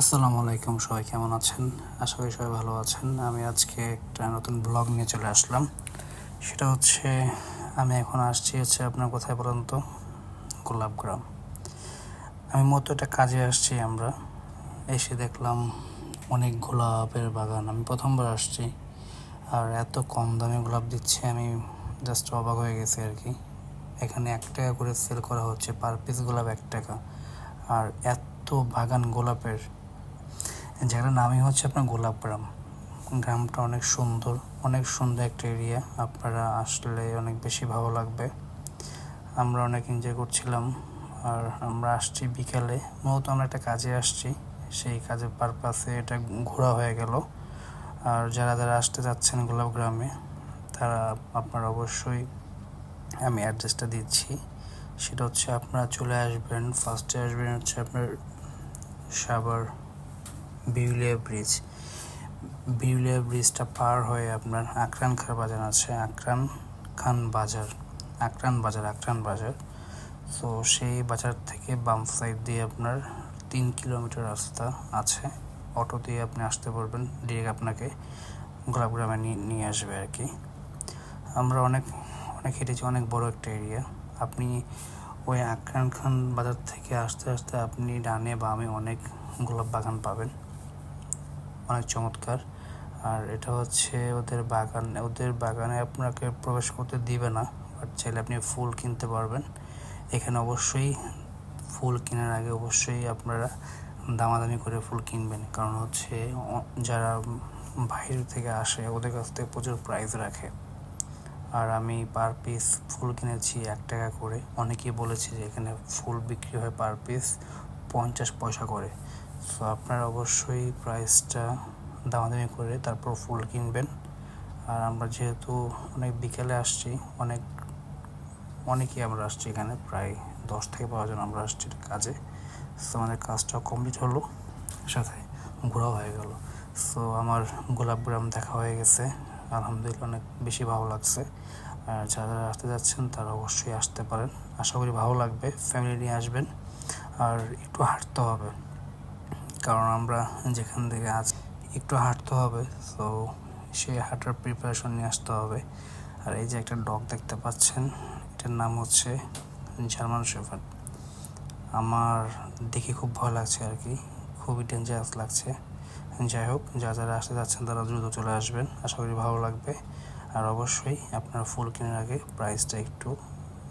আসসালামু আলাইকুম, সবাই কেমন আছেন? আশা করি সবাই ভালো আছেন। আমি আজকে একটা নতুন ব্লগ নিয়ে চলে আসলাম। সেটা হচ্ছে, আমি এখন আসছি হচ্ছে আপনার কোথায় বলুন তো? গোলাপগ্রাম আমি মতো একটা কাজে আসছি আমরা। এসে দেখলাম অনেক গোলাপের বাগান। আমি প্রথমবার আসছি। আর এত কম দামে গোলাপ দিচ্ছে, আমি জাস্ট অবাক হয়ে গেছি আর কি। এখানে এক টাকা করে সেল করা হচ্ছে পার পিস গোলাপ এক টাকা। আর এত বাগান গোলাপের। জায়গাটার নামই হচ্ছে আপনার গোলাপগ্রাম। গ্রামটা অনেক সুন্দর অনেক সুন্দর একটা এরিয়া আপনারা আসলে অনেক বেশি ভালো লাগবে। আমরা অনেক এনজয় করছিলাম। আর আমরা আসছি বিকালে। মূলত আমরা একটা কাজে আসছি। সেই কাজের পারপাসে এটা ঘোরা হয়ে গেল। আর যারা যারা আসতে যাচ্ছেন গোলাপ গ্রামে তারা আপনারা অবশ্যই আমি অ্যাড্রেসটা দিচ্ছি। সেটা হচ্ছে আপনারা চলে আসবেন। ফার্স্টে আসবেন হচ্ছে আপনার সাবার বিউলিয়া ব্রিজ। বিউলিয়া ব্রিজটা পার হয়ে আপনার আকরান খান বাজার আছে, আকরান খান বাজার, আকরান বাজার আকরান বাজার। তো সেই বাজার থেকে বাম সাইড দিয়ে আপনার তিন কিলোমিটার রাস্তা আছে। অটো দিয়ে আপনি আসতে পারবেন ডিরেক্ট আপনাকে গোলাপগ্রামে নিয়ে নিয়ে আসবে আর কি। আমরা অনেক অনেক হেঁটেছি, অনেক বড় একটা এরিয়া আপনি ওই আকরান খান বাজার থেকে আসতে আসতে আপনি ডানে বামে অনেক গোলাপ বাগান পাবেন। অনেক চমৎকার। আর এটা হচ্ছে ওদের বাগান, ওদের বাগানে আপনাকে প্রবেশ করতে দিবে না বাট চাইলে আপনি ফুল কিনতে পারবেন। এখানে অবশ্যই ফুল কেনার আগে অবশ্যই আপনারা দামাদামি করে ফুল কিনবেন, কারণ হচ্ছে যারা বাইরে থেকে আসে, ওদের কাছ থেকে প্রচুর প্রাইস রাখে। আর আমি পার পিস ফুল কিনেছি এক টাকা করে। অনেকেই বলেছে যে এখানে ফুল বিক্রি হয় পার পিস পঞ্চাশ পয়সা করে। সো আপনারা অবশ্যই প্রাইসটা দামাদামি করে তারপর ফুল কিনবেন। আর আমরা যেহেতু অনেক বিকেলে আসছি, অনেক, অনেকেই আমরা আসছি এখানে, প্রায় দশ থেকে বারো জন আমরা আসছি কাজে। সো আমাদের কাজটাও কমপ্লিট হলো, সাথে ঘোরাও হয়ে গেল। সো আমার গোলাপগ্রাম দেখা হয়ে গেছে, আলহামদুলিল্লাহ অনেক বেশি ভালো লাগছে। আর যারা যারা আসতে যাচ্ছেন, তারা অবশ্যই আসতে পারেন। আশা করি ভালো লাগবে ফ্যামিলি নিয়ে আসবেন, আর একটু হাঁটতে হবে। কারণ আমরা যেখান থেকে আজ একটু হাঁটতে হবে। তো সেই হাঁটার প্রিপারেশন নিয়ে আসতে হবে। আর এই যে একটা ডগ দেখতে পাচ্ছেন, এটার নাম হচ্ছে জার্মান শেফার্ড আমার দেখে খুব ভয় লাগছে আর কি, খুবই ডেঞ্জারাস লাগছে। যাই হোক, যা যারা আসতে যাচ্ছেন, তারা দ্রুত চলে আসবেন। আশা করি ভালো লাগবে। আর অবশ্যই আপনার ফুল কেনার আগে প্রাইসটা একটু